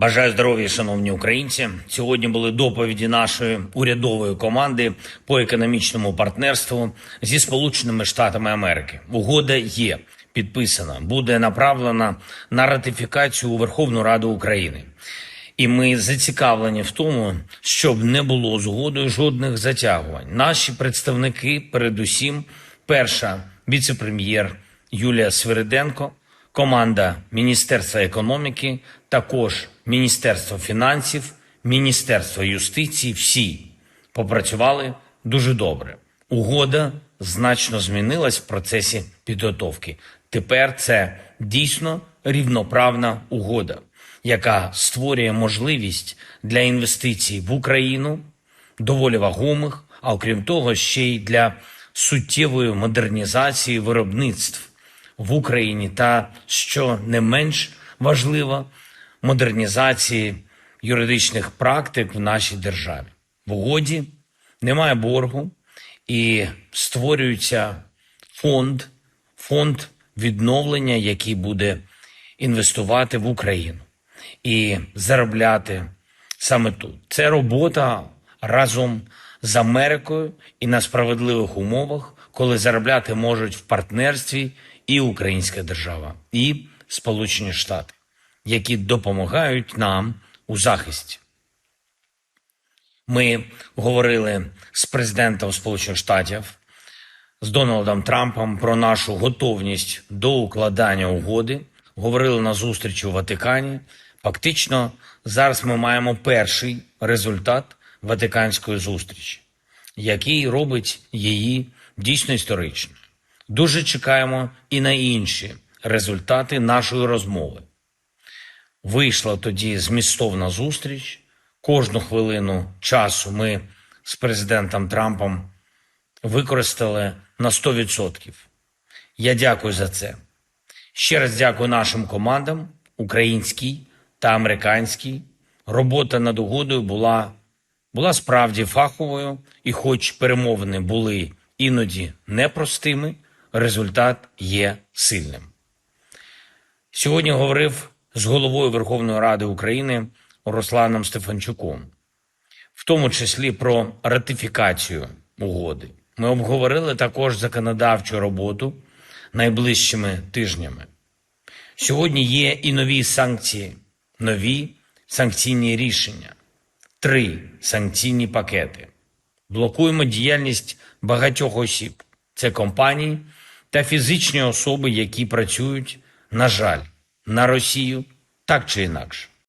Бажаю здоров'я, шановні українці. Сьогодні були доповіді нашої урядової команди по економічному партнерству зі Сполученими Штатами Америки. Угода є підписана, буде направлена на ратифікацію у Верховну Раду України. І ми зацікавлені в тому, щоб не було з угодою жодних затягувань. Наші представники, передусім, перша віце-прем'єр Юлія Свириденко, команда Міністерства економіки, також Міністерство фінансів, Міністерство юстиції, всі попрацювали дуже добре. Угода значно змінилась в процесі підготовки. Тепер це дійсно рівноправна угода, яка створює можливість для інвестицій в Україну, доволі вагомих, а окрім того, ще й для суттєвої модернізації виробництв в Україні та, що не менш важливо, модернізації юридичних практик в нашій державі. В угоді немає боргу і створюється фонд, фонд відновлення, який буде інвестувати в Україну і заробляти саме тут. Це робота разом з Америкою і на справедливих умовах, коли заробляти можуть в партнерстві і Українська держава, і Сполучені Штати, які допомагають нам у захисті. Ми говорили з президентом Сполучених Штатів з Дональдом Трампом про нашу готовність до укладання угоди. Говорили на зустрічі у Ватикані. Фактично, зараз ми маємо перший результат Ватиканської зустрічі, який робить її дійсно історичною. Дуже чекаємо і на інші результати нашої розмови. Вийшла тоді змістовна зустріч. Кожну хвилину часу ми з президентом Трампом використали на 100%. Я дякую за це. Ще раз дякую нашим командам, українській та американській. Робота над угодою була, була справді фаховою, і хоч перемовини були іноді непростими, результат є сильним. Сьогодні говорив з головою Верховної Ради України Русланом Стефанчуком, в тому числі про ратифікацію угоди. Ми обговорили також законодавчу роботу найближчими тижнями. Сьогодні є і нові санкції, нові санкційні рішення, три санкційні пакети. Блокуємо діяльність багатьох осіб. Це компанії та фізичні особи, які працюють, на жаль, на Росію так чи інакше.